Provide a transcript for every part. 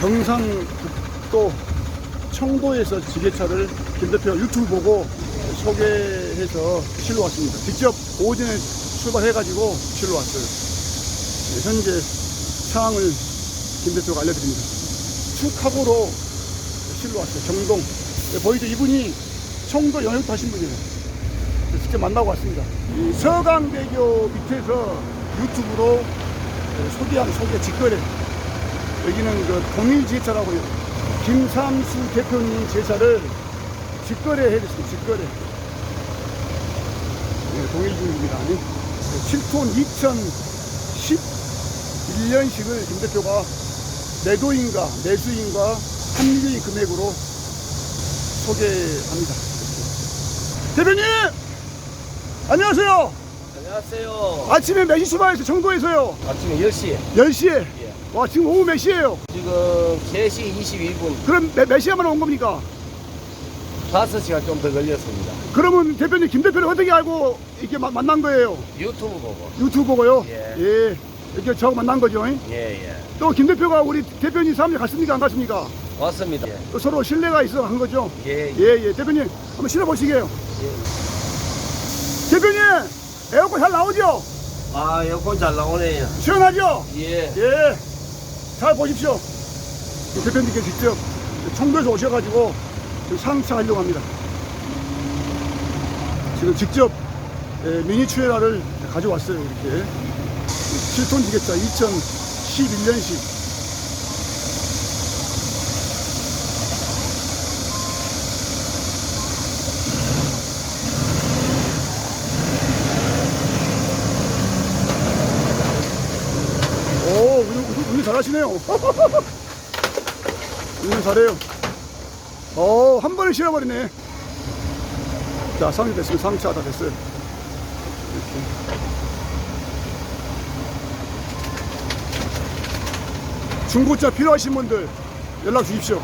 경상북도 청도에서 지게차를 김 대표가 유튜브 보고 소개해서 실로 왔습니다. 직접 오전에 출발해가지고 실로 왔어요. 네, 현재 상황을 김 대표가 알려드립니다. 축하고로 실로 왔어요. 경동. 네, 보이죠? 이분이 청도 영역도 하신 분이에요. 그래서 직접 만나고 왔습니다. 이 서강대교 밑에서 유튜브로 네, 소개한 소개 직거래. 여기는 그 동일지게차라고 요. 김삼수 대표님 제차를 직거래 해줬습니다. 직거래. 네, 동일 중입니다. 7톤 2011년식을 김 대표가 매도인과 매수인과 합리적인 금액으로 소개합니다. 대표님! 안녕하세요. 안녕하세요. 아침에 시 출발해서 정도에서요? 아침에 10시. 10시에. 예. 와, 지금 오후 몇 시에요? 지금 3시 21분. 그럼 몇, 몇 시에 만에 온 겁니까? 5시간 좀 더 걸렸습니다. 그러면 대표님, 김 대표를 어떻게 알고 이렇게 마- 만난 거예요? 유튜브 보고. 유튜브 보고요? 예. 이렇게 저 만난 거죠? 예, 예. 또 김 대표가 우리 대표님 사무실 갔습니까? 안 갔습니까? 왔습니다. 예, 또 서로 신뢰가 있어 한 거죠? 예. 예. 예, 예. 대표님, 한번 실어보시게요. 대표님, 에어컨 잘 나오죠? 아, 에어컨 잘 나오네요. 시원하죠? 예. 예. 잘 보십시오. 이 대표님께 직접 청도에서 오셔가지고 지금 상차 하려고 합니다. 지금 직접 예, 미니 추에라를 가져왔어요. 이렇게. 7톤 지게차 2011년식. 오, 운전, 운전, 운전 잘하시네요. 운전 잘해요. 어, 한 번에 실어버리네. 자, 상이 됐으면 상차 다 됐어요. 이렇게. 중고차 필요하신 분들 연락 주십시오.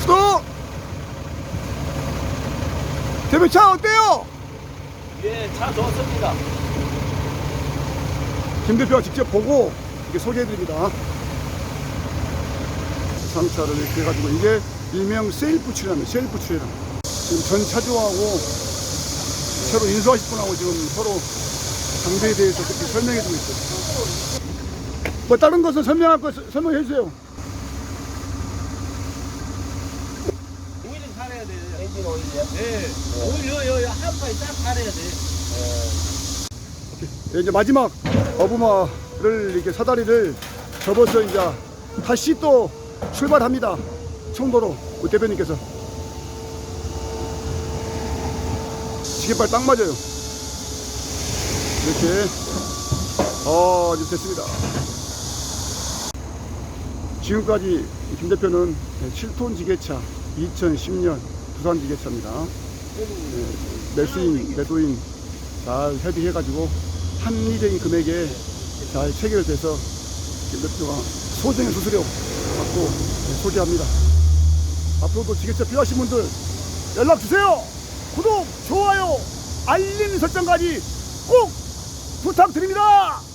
수도! 대표 차 어때요? 예, 차 좋습니다. 김 대표가 직접 보고 이렇게 소개해드립니다. 상차를 이렇게 해가지고 이게 일명 셀프 출연합니다. 셀프 출연. 지금 전 차주하고 새로 인수하실 분하고 지금 서로 상대에 대해서 그렇게 설명해주고 있어요. 뭐 다른 것은 설명할 거 서- 설명해 주세요. 오일은 갈아야 돼요. 엔진 오일이요? 예. 오일 요, 요, 한 파이 딱 갈아야 돼요. 예, 이제 마지막 어부마를 이렇게 사다리를 접어서 이제 다시 또 출발합니다. 청도로 대표님께서 지게발 딱 맞아요. 이렇게 어 이제 됐습니다. 지금까지 김 대표는 7톤 지게차 2010년 부산 지게차입니다. 예, 매수인, 매도인 잘 협의해가지고 합리적인 금액에 잘 체결돼서 김 대표가 소정의 수수료 받고 네, 소개합니다. 앞으로도 지게차 필요하신 분들 연락 주세요. 구독, 좋아요, 알림 설정까지 꼭 부탁드립니다.